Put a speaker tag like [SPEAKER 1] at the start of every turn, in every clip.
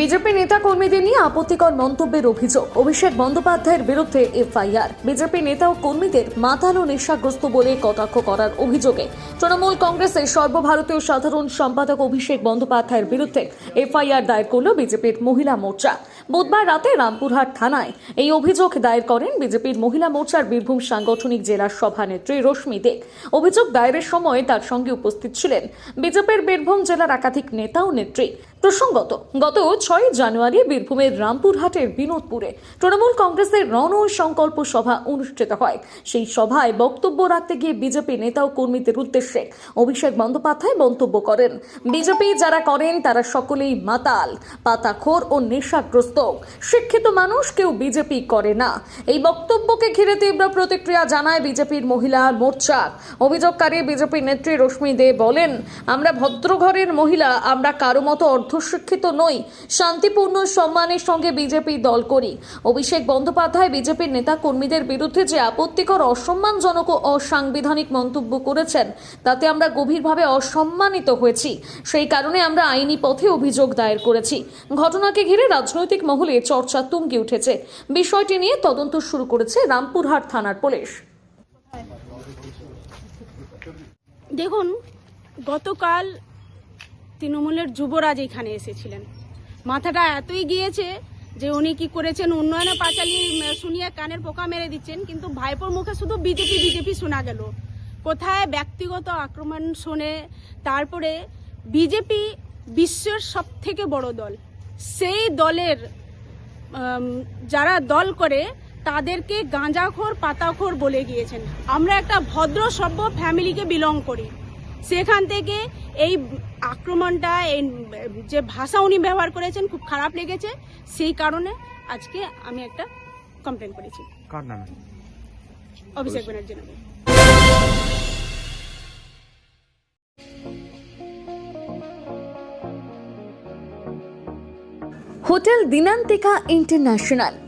[SPEAKER 1] BJP নেতা কর্মীদের নিয়ে আপত্তিকর মন্তব্যের অভিযোগ। অভিষেক বন্দ্যোপাধ্যায়ের বিরুদ্ধে এফআইআর। বিজেপি নেতা ও কর্মীদের মাতাল নেশাগ্রস্ত বলে কটাক্ষ করার অভিযোগে তৃণমূল কংগ্রেসের সর্বভারতীয় সাধারণ সম্পাদক অভিষেক বন্দ্যোপাধ্যায়ের বিরুদ্ধে এফআইআর দায়ের করল বিজেপির মহিলা মোর্চা। বুধবার রাতে রামপুরহাট থানায় এই অভিযোগ দায়ের করেন বিজেপির মহিলা মোর্চার বীরভূম সাংগঠনিক জেলা সভানেত্রী রশ্মি দে। অভিযোগ দায়েরের সময় তার সঙ্গে উপস্থিত ছিলেন বিজেপির বীরভূম জেলার একাধিক নেতা ও নেত্রী। প্রসঙ্গত, গত ছয় জানুয়ারি বীরভূমের রামপুরহাটের বিনোদপুরে তৃণমূল কংগ্রেসের রণ সংকল্প সভা অনুষ্ঠিত হয়। সেই সভায় বক্তব্য রাখতে গিয়ে বিজেপি নেতা ও কর্মীদের উদ্দেশ্যে অভিষেক বন্দ্যোপাধ্যায় মন্তব্য করেন। বিজেপি যারা করেন, তারা সকলেই মাতাল, পাতাখোর ও নেশাগ্রস্ত। শিক্ষিত মানুষ কেউ বিজেপি করে না। এই বক্তব্যকে ঘিরে তীব্র প্রতিক্রিয়া জানায় বিজেপির মহিলা মোর্চা। অভিযোগকারী বিজেপি নেত্রী রশ্মি দে বলেন, আমরা ভদ্রঘরের মহিলা, আমরা কারও মতো অর্ধশিক্ষিত নই, শান্তিপূর্ণ সম্মানের সঙ্গে বিজেপি দল করি। অভিষেক বন্দ্যোপাধ্যায় বিজেপির নেতা কর্মীদের বিরুদ্ধে যে আপত্তিকর, অসম্মানজনক ও অসাংবিধানিক মন্তব্য করেছেন, তাতে আমরা গভীরভাবে অসম্মানিত হয়েছি। সেই কারণে আমরা আইনি পথে অভিযোগ দায়ের করেছি। ঘটনাকে ঘিরে রাজনৈতিক মহলে চর্চা তুঙ্গে উঠেছে। বিষয়টি নিয়ে তদন্ত শুরু করেছে রামপুরহাট থানার পুলিশ।
[SPEAKER 2] দেখুন, গতকাল তৃণমূলের যুবরাজ এখানে এসেছিলেন। মাথাটা এতই গিয়েছে যে উনি কি করেছেন, উন্নয়নে পাঁচালি শুনিয়ে কানের পোকা মেরে দিচ্ছেন, কিন্তু ভাইপোর মুখে শুধু বিজেপি বিজেপি শোনা গেল। কোথায় ব্যক্তিগত আক্রমণ শোনে, তারপরে বিজেপি বিশ্বের সব থেকে বড় দল। সেই দলের যারা দল করে, তাদেরকে গাঁজাখোর, পাতাখোর বলে গিয়েছেন। আমরা একটা ভদ্র, সভ্য ফ্যামিলিকে বিলং করি। সেখান থেকে এই আক্রমণটা এই যে ভাষা উনি ব্যবহার করেছেন খুব খারাপ লেগেছে। সেই কারণে আজকে আমি একটা কমপ্লেন করেছি। অভিষেক ব্যানার্জি নামে।
[SPEAKER 1] Hotel Dinantika international.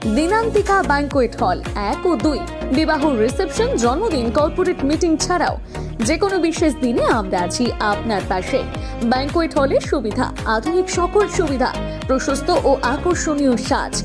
[SPEAKER 1] Dinantika banquet hall এক ও দুই। বিবাহ রিসেপশন, জন্মদিন, কর্পোরেট মিটিং ছাড়াও যে কোনো বিশেষ দিনে আমরা আছি আপনার পাশে। ব্যাংকোয়েট হলের সুবিধা, আধুনিক সকল সুবিধা, প্রশস্ত ও আকর্ষণীয় সাজ।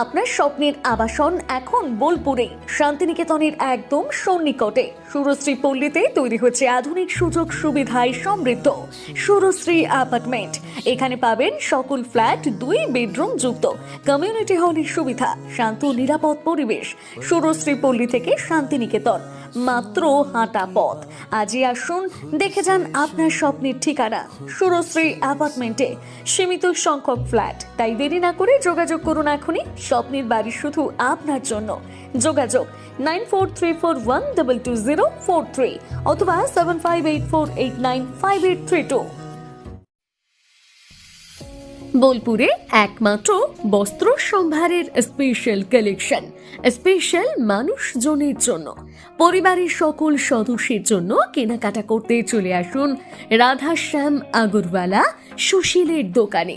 [SPEAKER 1] আপনার স্বপ্নের আবাসন এখন বোলপুরে। শান্তিনিকেতনের একদম সন্নিকটে। সুরশ্রী পল্লীতে তৈরি হচ্ছে আধুনিক সুযোগ সুবিধায় সমৃদ্ধ। সুরশ্রী অ্যাপার্টমেন্ট। এখানে পাবেন সকল ফ্ল্যাট, দুই বেডরুম যুক্ত। কমিউনিটি হলের সুবিধা, শান্ত নিরাপদ পরিবেশ। সুরশ্রী পল্লী থেকে শান্তিনিকেতন। মাত্র হাঁটা পথ। আজই আসুন, দেখে যান আপনার স্বপ্নের ঠিকানা। সুরশ্রী অ্যাপার্টমেন্টে। সীমিত সংখ্যক ফ্ল্যাট। তাই দেরি না করে যোগাযোগ করুন এখনই। স্বপ্নের বাড়ি শুধু আপনার জন্য। যোগাযোগ nine four three four one double two zero four three অথবা seven five eight four eight nine five eight three two. বোলপুরে একমাত্র বস্ত্র সম্ভারের স্পেশাল কালেকশন স্পেশাল মানুষজনের জন্য। পরিবারের সকল সদস্যের জন্য কেনাকাটা করতে চলে আসুন রাধাশ্যাম আগরওয়ালা সুশীলের দোকানে।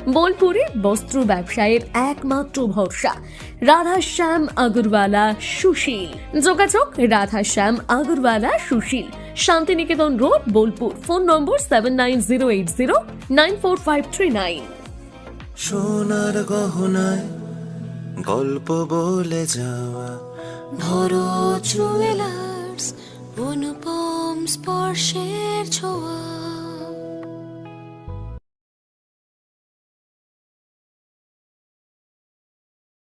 [SPEAKER 1] বোলপুরে বস্ত্র ব্যবসায়ের একমাত্র ভরসা। রাধাশ্যাম আগরওয়ালা সুশীল। যোগাযোগ Radhashyam Agarwala Sushil. Santiniketan road Bolpur. Phone number seven nine zero eight zero nine four five three nine
[SPEAKER 3] সোনার গহনায়
[SPEAKER 4] গল্প বলে যাওয়া।
[SPEAKER 3] ভরত জুয়েলার্স অনুপম স্পর্শের ছোঁয়া।